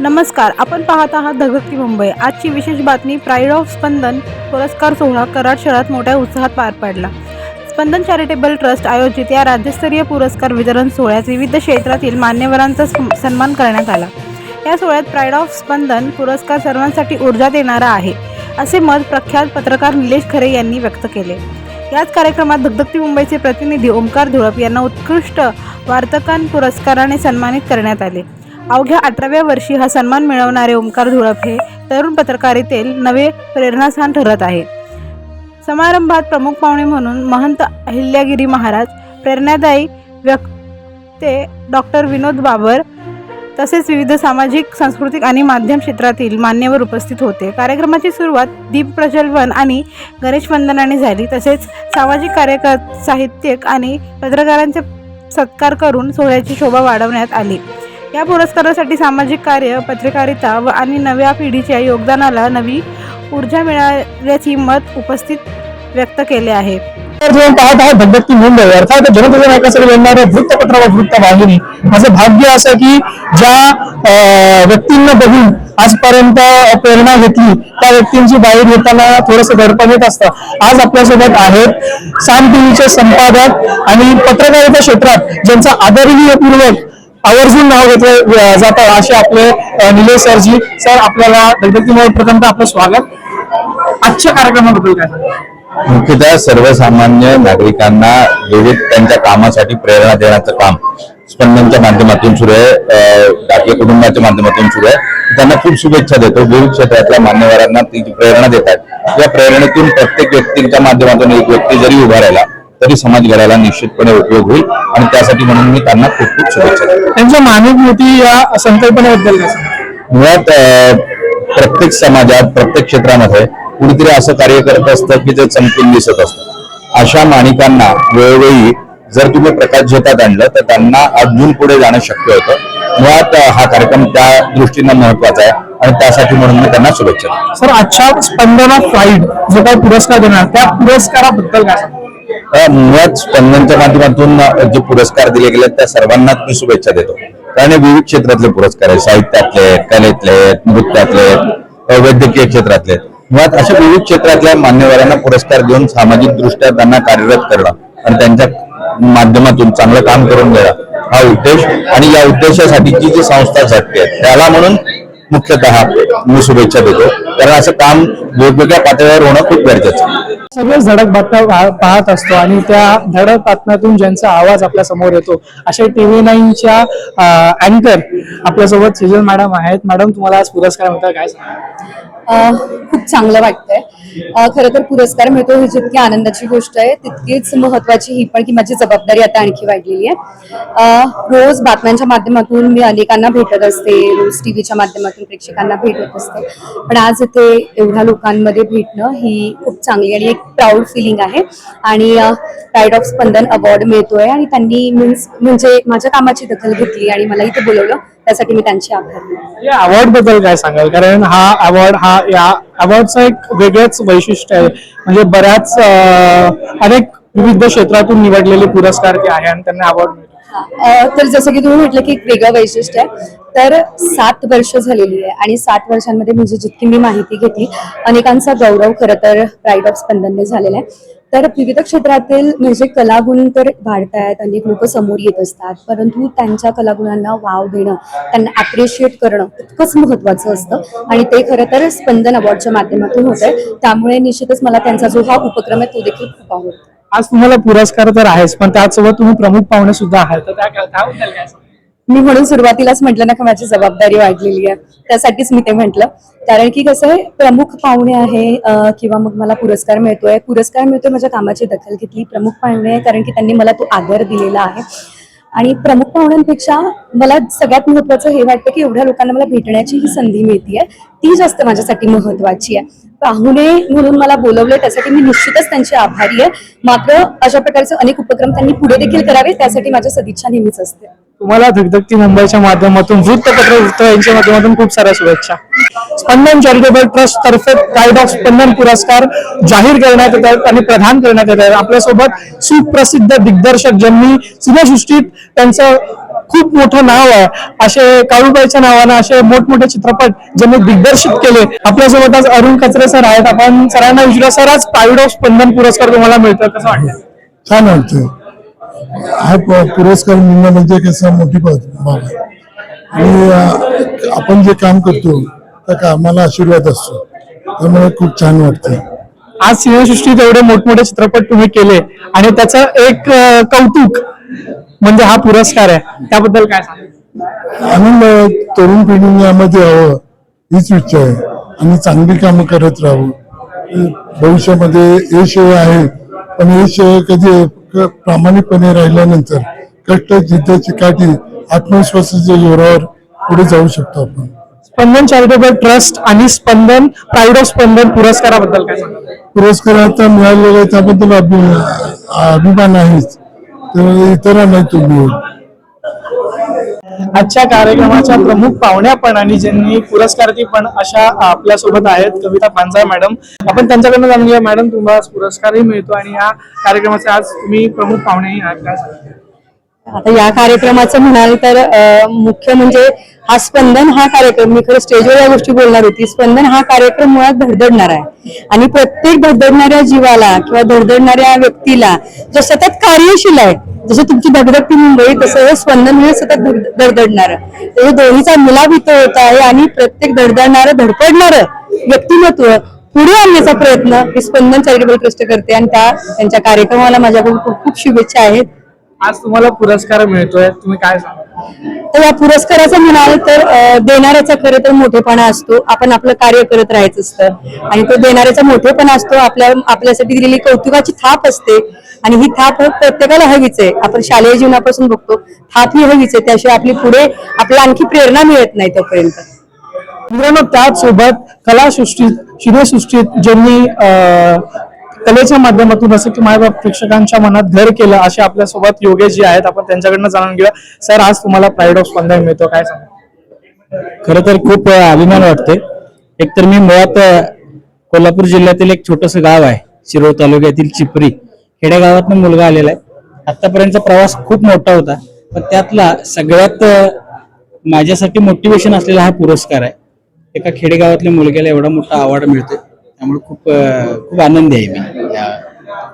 नमस्कार आपण पाहत आहात धगकती मुंबई. आजची विशेष बातमी प्राईड ऑफ स्पंदन पुरस्कार सोहळा कराड शहरात मोठ्या उत्साहात पार पडला. स्पंदन चॅरिटेबल ट्रस्ट आयोजित या राज्यस्तरीय पुरस्कार वितरण सोहळ्यात विविध क्षेत्रातील मान्यवरांचा सन्मान करण्यात आला. या सोहळ्यात प्राईड ऑफ स्पंदन पुरस्कार सर्वांसाठी ऊर्जा देणारा आहे असे मत प्रख्यात पत्रकार निलेश खरे यांनी व्यक्त केले. याच कार्यक्रमात धगधगती मुंबईचे प्रतिनिधी ओमकार धुळप यांना उत्कृष्ट वार्तकान पुरस्काराने सन्मानित करण्यात आले. अवघ्या अठराव्या वर्षी हा सन्मान मिळवणारे ओंकार धुळप हे तरुण पत्रकारितेल नवे प्रेरणास्थान ठरत आहे. समारंभात प्रमुख पाहुणे म्हणून महंत अहिल्यागिरी महाराज प्रेरणादायी व्यक्ते डॉक्टर विनोद बाबर तसेच विविध सामाजिक सांस्कृतिक आणि माध्यम क्षेत्रातील मान्यवर उपस्थित होते. कार्यक्रमाची सुरुवात दीप प्रज्वलन आणि गणेश वंदनाने झाली. तसेच सामाजिक कार्यकर साहित्यिक आणि पत्रकारांचे सत्कार करून सोहळ्याची शोभा वाढवण्यात आली. या पुरस्कारासाठी सामाजिक कार्य पत्रकारिता व आणि नव्या पिढीच्या योगदानाला नवी ऊर्जा मिळाल्याची मत उपस्थित व्यक्त केले आहे. तर तुम्ही पाहत आहे धगधगती मुंबई अर्थात जनतेच्या नायकासाठी येणारे वृत्तपत्र व वृत्तवाहिनी माझं भाग्य असं की ज्या अं, व्यक्तींना बघून आजपर्यंत प्रेरणा घेतली त्या व्यक्तींची बाहेर येताना थोडस दडपण येत असतं. आज आपल्यासोबत आहेत साम टीव्हीचे संपादक आणि पत्रकारिता क्षेत्रात ज्यांचा आदरणीयपूर्वक आवर्जून नाव घेतलं जातं असे आपले निलेश सरजी. सर आपल्याला धगधगती मुंबई प्रथमतः आपलं स्वागत. आजच्या कार्यक्रमाबद्दल काय मुख्यतः सर्वसामान्य नागरिकांना विविध त्यांच्या कामासाठी प्रेरणा देण्याचं काम स्पंदनच्या माध्यमातून सुरू आहे डाके कुटुंबाच्या माध्यमातून सुरू आहे. त्यांना खूप शुभेच्छा देतो. विविध क्षेत्रातल्या मान्यवरांना ती प्रेरणा देतात या प्रेरणेतून प्रत्येक व्यक्तीच्या माध्यमातून एक व्यक्ती जरी उभा राहिला तरी समाज घडायला निश्चितपणे उपयोग होईल आणि त्यासाठी म्हणून मी त्यांना खूप खूप शुभेच्छा त्यांच्या मानवभूती या संकल्पनेबद्दल मुळात प्रत्येक समाजात प्रत्येक क्षेत्रामध्ये कुणीतरी असं कार्य करत असतं की जे चमकून दिसत असतं. अशा माणिकांना वेळोवेळी जर तुम्ही प्रकाश झोतात आणलं तर त्यांना अजून पुढे जाणं शक्य होतं. मुळात हा कार्यक्रम त्या दृष्टीनं महत्त्वाचा आहे आणि त्यासाठी म्हणून मी त्यांना शुभेच्छा देतो. सर आजच्या स्पंदना फ्लाईट जो काही पुरस्कार देणार त्या पुरस्काराबद्दल काय मुळात स्पंदनच्या माध्यमातून जे पुरस्कार दिले गेले त्या सर्वांनाच मी शुभेच्छा देतो. कारण विविध क्षेत्रातले पुरस्कार आहेत. साहित्यातले कलेतले आहेत, नृत्यातले आहेत, वैद्यकीय क्षेत्रातले आहेत. मुळात अशा विविध क्षेत्रातल्या मान्यवरांना पुरस्कार देऊन सामाजिक दृष्ट्या त्यांना कार्यरत करणं आणि त्यांच्या माध्यमातून चांगलं काम करून देणं हा उद्देश. आणि या उद्देशासाठीची जी संस्था झटते त्याला म्हणून मुख्यतः मी शुभेच्छा देतो. कारण असं काम वेगवेगळ्या पातळीवर होणं खूप गरजेचं आहे. सगळेच धडक बातम्या पाहत असतो आणि त्या धडक बातम्यातून ज्यांचा आवाज आपल्यासमोर येतो. अशा टीव्ही नाईनच्या अँकर आपल्यासोबत सिजल मॅडम आहेत. मॅडम तुम्हाला आज पुरस्कार होता काय सांगा खूप चांगलं वाटतंय. खरं तर पुरस्कार मिळतो ही जितकी आनंदाची गोष्ट आहे तितकीच महत्वाची ही पण की माझी जबाबदारी आता आणखी वाढलेली आहे. रोज बातम्यांच्या माध्यमातून मी अनेकांना भेटत असते रोज टीव्हीच्या माध्यमातून प्रेक्षकांना भेटत असते. पण आज इथे एवढ्या लोकांमध्ये भेटणं ही खूप चांगली आणि एक प्राऊड फिलिंग आहे. आणि प्राईड ऑफ स्पंदन अवॉर्ड मिळतोय आणि त्यांनी मीन्स म्हणजे माझ्या कामाची दखल घेतली आणि मला इथे बोलवलं त्यासाठी मी त्यांचे आभार अवॉर्डबद्दल काय सांगाल? कारण हा अवॉर्ड हा या अवॉर्डचं एक वेगळंच वैशिष्ट्य आहे. म्हणजे बऱ्याच अनेक विविध क्षेत्रातून निवडलेले पुरस्कार ते आहे आणि त्यांना अवॉर्ड तर जसं की तुम्ही म्हटलं की एक वेगळं वैशिष्ट्य आहे. तर सात वर्ष झालेली आहे आणि सात वर्षांमध्ये म्हणजे जितकी मी माहिती घेतली अनेकांचा गौरव खरं तर प्राईड ऑफ स्पंदनने झालेला आहे. तर विविध क्षेत्रातील म्हणजे कलागुण तर वाढतायत अनेक लोक समोर येत असतात. परंतु त्यांच्या कलागुणांना वाव देणं त्यांना अप्रिशिएट करणं तितकंच महत्वाचं असतं. आणि ते खरं तर स्पंदन अवॉर्डच्या माध्यमातून होत आहे त्यामुळे निश्चितच मला त्यांचा जो हा उपक्रम आहे तो देखील खूप आवडतो. आज तुम्हाला पुरस्कार तर आहेच पण त्याचसोबत तुम्ही प्रमुख पाहुणे सुद्धा आहात. तर त्या त्याबद्दल काय? सांगाल? मी म्हणून सुरुवातीलाच म्हटलं ना की माझी जबाबदारी वाढलेली आहे. त्यासाठीच मी ते म्हटलं. कारण की कसं आहे प्रमुख पाहुणे आहे अं, किंवा मग मला पुरस्कार मिळतोय. पुरस्कार मिळतोय माझ्या कामाची दखल घेतली प्रमुख पाहुणे आहे कारण की त्यांनी मला तो आदर दिलेला आहे. आणि प्रमुख पाहुण्यांपेक्षा मला सगळ्यात महत्वाचं हे वाटतं की एवढ्या लोकांना मला भेटण्याची ही संधी मिळतीये. ती जास्त माझ्यासाठी महत्वाची आहे. पाहुणे म्हणून मला बोलवले त्यासाठी मी निश्चितच त्यांची आभारी आहे. मात्र अशा प्रकारचे अनेक उपक्रम त्यांनी पुढे देखील करावे त्यासाठी माझ्या सदिच्छा नेहमीच असते. तुम्हाला धगधगती मुंबईच्या माध्यमातून वृत्तपत्र वृत्त यांच्या माध्यमातून खूप साऱ्या शुभेच्छा. स्पंदन चॅरिटेबल ट्रस्ट तर्फे प्राईड ऑफ स्पंदन पुरस्कार जाहीर करण्यात येत आहेत आणि प्रदान करण्यात येत आहेत आपल्यासोबत सुप्रसिद्ध दिग्दर्शक ज्यांनी सिनेसृष्टीत त्यांचं खूप मोठं नाव आहे असे काळूबाईच्या नावानं असे मोठमोठे चित्रपट ज्यांनी दिग्दर्शित केले. आपल्यासोबत आज अरुण कचरे सर आहेत. आपण सरांना विचारूया सर आज प्राईड ऑफ स्पंदन पुरस्कार तुम्हाला मिळतो कसं वाटतं छान वाटतं हा पुरस्कार मिळणं म्हणजे कसं मोठी बाब आहे. आणि आपण जे काम करतो त्या कामाला आशीर्वाद असतो. त्यामुळे खूप छान वाटतं आज सिनेसृष्टीत एवढे मोठमोठे चित्रपट तुम्ही केले आणि त्याचं एक कौतुक म्हणजे हा पुरस्कार आहे. त्याबद्दल काय सांगा आनंद तरुण पिढीने यामध्ये यावं हीच इच्छा आहे. आणि चांगली कामं करत राहावं. भविष्यामध्ये यश आहे पण यश कधी प्रामाणिकपणे राहिल्यानंतर कष्ट जिद्द चिकाटी आत्मविश्वासाच्या जोरावर पुढे जाऊ शकतो आपण. स्पंदन चॅरिटेबल ट्रस्ट आणि स्पंदन प्राईड ऑफ स्पंदन पुरस्काराबद्दल काय पुरस्कार आता मिळालेला आहे त्याबद्दल अभि- अभिमान आहेच तर इतरांना तुम्ही आजच्या कार्यक्रमाच्या प्रमुख पाहुण्या पण आणि ज्यांनी पुरस्कारती पण अशा आपल्यासोबत आहेत. कविता पांचाळ मॅडम. आपण त्यांच्याकडनं जाणून घ्या मॅडम तुम्हाला पुरस्कारही मिळतो आणि या कार्यक्रमाचे आज तुम्ही प्रमुख पाहुणेही आहात. काय आता या कार्यक्रमाचं म्हणाल तर मुख्य म्हणजे हा स्पंदन हा कार्यक्रम मी खरं स्टेजवर या गोष्टी बोलणार होती स्पंदन हा कार्यक्रम मुळात धडधडणार आहे. आणि प्रत्येक धडधडणाऱ्या जीवाला किंवा धडधडणाऱ्या व्यक्तीला जो सतत कार्यशील आहे जसं तुमची धगधगती मुंबई तसं हे स्पंदन हे सतत धडधडणार हे दोन्हीचा मिलाप इथं होत आहे आणि प्रत्येक धडधडणारं धडपडणारं व्यक्तिमत्व पुढे आणण्याचा प्रयत्न हे स्पंदन चॅरिटेबल ट्रस्ट करते. आणि त्या त्यांच्या कार्यक्रमाला माझ्याकडून खूप खूप शुभेच्छा आहेत. आज तुम्हाला पुरस्कार मिळतोय तुम्ही काय सांगा तर या पुरस्काराचं म्हणाल तर देणाऱ्याचा खरं तर मोठेपणा असतो. आपण आपलं कार्य करत राहायचं असतं. आणि तो देणाऱ्याचा मोठेपणा असतो. आपल्या आपल्यासाठी दिलेली कौतुकाची थाप असते. आणि ही थाप प्रत्येकाला हवीच आहे. आपण शालेय जीवनापासून बघतो. थाप ही हवीच आहे. त्याशिवाय आपली पुढे आपल्याला आणखी प्रेरणा मिळत नाही तोपर्यंत. मित्रांनो त्याचसोबत कलासृष्टीत शिनेसृष्टीत ज्यांनी अं, कलेच्या माध्यमातून असं की माझ्या प्रेक्षकांच्या मनात घर केलं असे आपल्यासोबत योगेश जी आहेत. आपण त्यांच्याकडनं जाणून घेऊया. सर आज तुम्हाला प्राईड ऑफ स्पंदन मिळतो. काय सांगा खर तर खूप अभिमान वाटतोय. एकतर मी मुळात कोल्हापूर जिल्ह्यातील एक छोटस गाव आहे. शिरोळ तालुक्यातील चिपरी. खेडेगावातून मुलगा आलेला आहे. आतापर्यंतचा प्रवास खूप मोठा होता. पण त्यातला सगळ्यात माझ्यासाठी मोटिवेशन असलेला हा पुरस्कार आहे. एका खेडेगावातल्या मुलग्याला एवढा मोठा अवॉर्ड मिळतोय. त्यामुळे खूप खूप आनंदी आहे मी या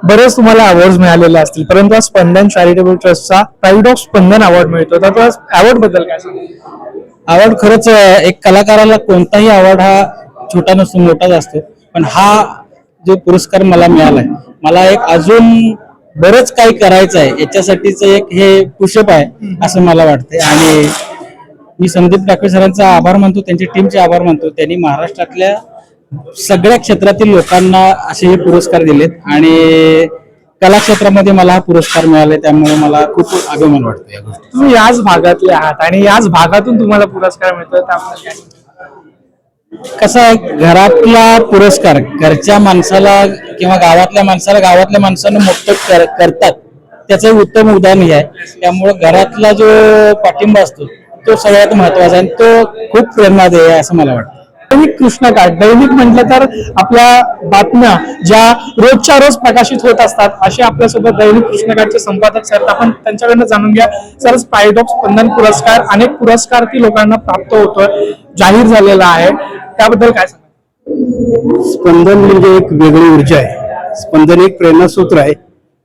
बरेच तुम्हाला अवॉर्ड मिळालेले असतील. परंतु आज स्पंदन चॅरिटेबल ट्रस्टचा प्राईड ऑफ स्पंदन अवॉर्ड मिळतो. तर तो अवॉर्डबद्दल काय अवॉर्ड खरंच एक कलाकाराला कोणताही अवॉर्ड हा छोटा नसतो मोठाच असतो. पण हा जो पुरस्कार मला मिळालाय मला एक अजून बरंच काही करायचं आहे. याच्यासाठीच एक हे पुषप आहे असं मला वाटतंय. आणि मी संदीप टाकवे सरांचा आभार मानतो त्यांच्या टीमचे आभार मानतो. त्यांनी महाराष्ट्रातल्या सगळ्या क्षेत्रातील लोकांना असे हे पुरस्कार दिलेत आणि कला क्षेत्रामध्ये मला हा पुरस्कार मिळालाय त्यामुळे मला खूप अभिमान वाटतो या गोष्टी तुम्ही याच भागातले आहात आणि याच भागातून तुम्हाला पुरस्कार मिळतो काय? सांगा? कसं आहे घरातला पुरस्कार घरच्या माणसाला किंवा गावातल्या माणसाला गावातल्या माणसानं मोठं कर, करतात त्याचं उत्तम उदाहरण हे आहे. त्यामुळं घरातला जो पाठिंबा असतो तो सगळ्यात महत्त्वाचा आहे आणि तो खूप प्रेरणादायी आहे असं मला वाटतं. दैनिक कृष्णकाठ दैनिक म्हटलं तर आपल्या बातम्या ज्या रोजच्या रोज प्रकाशित होत असतात असे आपल्यासोबत दैनिक कृष्णकाठचे संपादक सर आपण त्यांच्याकडनं जाणून घ्या. सर स्पाईड ऑफ स्पंदन पुरस्कार अनेक पुरस्कार ती लोकांना प्राप्त होतोय जाहीर झालेला आहे. त्याबद्दल काय सांगा स्पंदन म्हणजे एक वेगळी ऊर्जा आहे. स्पंदन एक प्रेरणासूत्र आहे.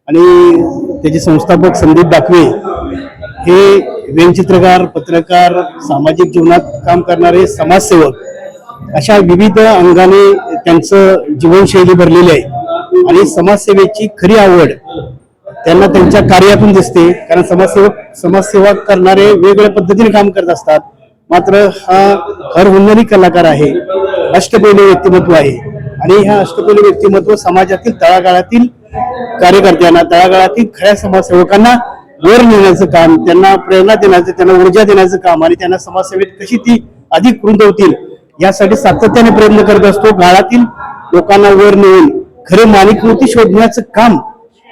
आणि त्याचे संस्थापक संदीप दाखवे हे व्यंगचित्रकार पत्रकार सामाजिक जीवनात काम करणारे समाजसेवक अशा विविध अंगाने त्यांचं जीवनशैली भरलेली आहे. आणि समाजसेवेची खरी आवड त्यांना त्यांच्या कार्यातून दिसते. कारण समाजसेवक समाजसेवा करणारे वेगवेगळ्या पद्धतीने काम करत असतात. मात्र हा हर हुन्नरी कलाकार आहे. अष्टपैलू व्यक्तिमत्व आहे. आणि ह्या अष्टपैलू व्यक्तिमत्व समाजातील तळागाळातील कार्यकर्त्यांना तळागाळातील खऱ्या समाजसेवकांना वर नेण्याचं काम त्यांना प्रेरणा देण्याचं त्यांना ऊर्जा देण्याचं काम आणि त्यांना समाजसेवेत कशी ती अधिक रुंदवतील यासाठी सातत्याने प्रयत्न करत असतो. गाळातील लोकांना वर नेऊन खरे माणिकमोती शोधण्याचं काम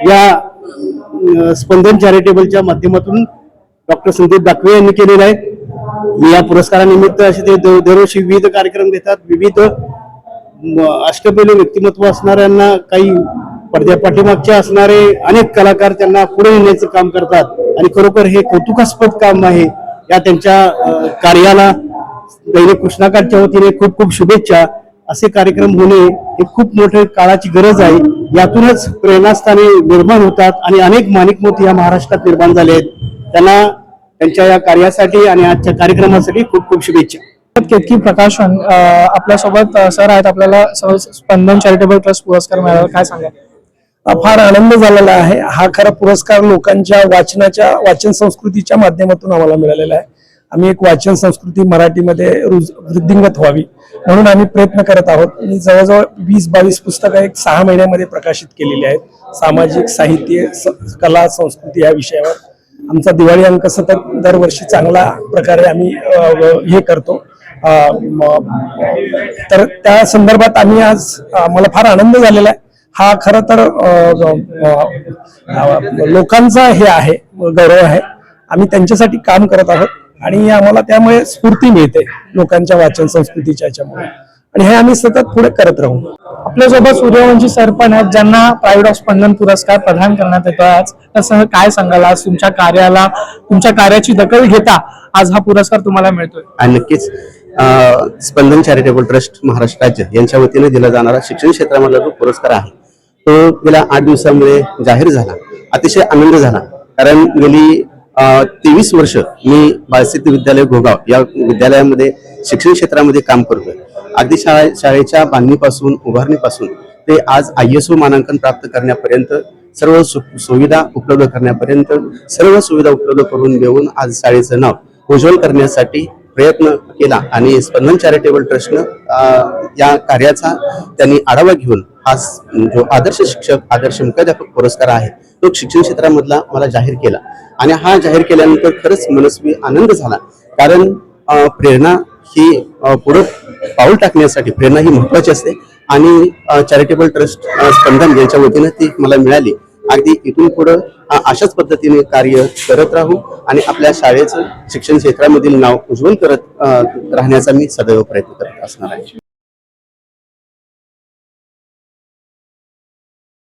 या स्पंदन चॅरिटेबलच्या माध्यमातून डॉक्टर संदीप दाखवे यांनी केलेलं आहे. मी या पुरस्कारानिमित्त असे ते दरवर्षी विविध कार्यक्रम घेतात विविध म, अष्टपैलू व्यक्तिमत्व असणाऱ्यांना काही पडद्या पाठीमागचे असणारे अनेक कलाकार त्यांना पुढे नेण्याचं काम करतात. आणि खरोखर हे कौतुकास्पद काम आहे. या त्यांच्या कार्याला दैनिक कृष्णाकाठच्या वतीने खूप खूप शुभेच्छा. असे कार्यक्रम होणे हे खूप मोठे काळाची गरज आहे. यातूनच प्रेरणास्थाने निर्माण होतात आणि अनेक माणिकमोती या महाराष्ट्रात निर्माण झाले आहेत. त्यांना त्यांच्या या कार्यासाठी आणि आजच्या कार्यक्रमासाठी खूप खूप शुभेच्छा. केतकी प्रकाशन आपल्यासोबत सर आहेत. आपल्याला स- स्पंदन चॅरिटेबल ट्रस्ट पुरस्कार मिळाला. काय सांगा फार आनंद झालेला आहे. हा खरा पुरस्कार लोकांच्या वाचनाच्या वाचन संस्कृतीच्या माध्यमातून आम्हाला मिळालेला आहे. आम्ही एक वाचन संस्कृती मराठीमध्ये रुज- वृद्धिंगत व्हावी म्हणून आम्ही प्रयत्न करत आहोत. आणि जवळजवळ वीस बावीस पुस्तकं एक सहा महिन्यामध्ये प्रकाशित केलेली आहेत. सामाजिक साहित्य स- कला संस्कृती या विषयावर. आमचा दिवाळी अंक सतत दरवर्षी चांगला प्रकारे आम्ही हे करतो. तर त्या संदर्भात आम्ही आज मला फार आनंद झालेला आहे. हा खर तर लोकांचा हे आहे गौरव आहे. आम्ही त्यांच्यासाठी काम करत आहोत. आणि आम्हाला त्यामुळे स्फूर्ती मिळते लोकांच्या वाचन संस्कृतीच्या याच्यामुळे. आणि हे आम्ही सतत पुढे करत राहू. आपल्यासोबत सूर्यवंशी सर पण आहेत ज्यांना प्राईड ऑफ स्पंदन पुरस्कार प्रदान करण्यात येतो आज. तसं काय सांगाल? आज तुमच्या कार्याला तुमच्या कार्याची दखल घेता आज हा पुरस्कार तुम्हाला मिळतोय. आणि नक्कीच स्पंदन चॅरिटेबल ट्रस्ट महाराष्ट्र राज्य यांच्या वतीने दिला जाणारा शिक्षण क्षेत्रामधला जो पुरस्कार आहे तो गेल्या आठ दिवसामध्ये जाहीर झाला. अतिशय आनंद झाला. कारण गेली तेवीस वर्ष मी बालसिद्धी विद्यालय घोगाव या विद्यालयामध्ये शिक्षण क्षेत्रामध्ये काम करतोय. अगदी शाळा शाळेच्या बांधणीपासून उभारणीपासून ते आज आय एस ओ मानांकन प्राप्त करण्यापर्यंत सर्व सु सुविधा उपलब्ध करण्यापर्यंत सर्व सुविधा उपलब्ध करून देऊन आज शाळेचं नाव उज्ज्वल करण्यासाठी प्रयत्न केला आणि स्पंदन चॅरिटेबल ट्रस्टनं या कार्याचा त्यांनी आढावा घेऊन हा जो आदर्श शिक्षक आदर्श मुख्याध्यापक पुरस्कार आहे तो शिक्षण क्षेत्रामधला मला जाहीर केला. आणि हा जाहीर केल्यानंतर खरंच मनस्वी आनंद झाला. कारण प्रेरणा ही पुढं पाऊल टाकण्यासाठी प्रेरणा ही महत्वाची असते. आणि चॅरिटेबल ट्रस्ट स्पंदन यांच्या वतीनं ती मला मिळाली. अगदी इथून पुढं अशाच पद्धतीने कार्य करत राहू आणि आपल्या शाळेचं शिक्षण क्षेत्रामधील नाव उज्ज्वल करत राहण्याचा मी सदैव प्रयत्न करत असणार आहे.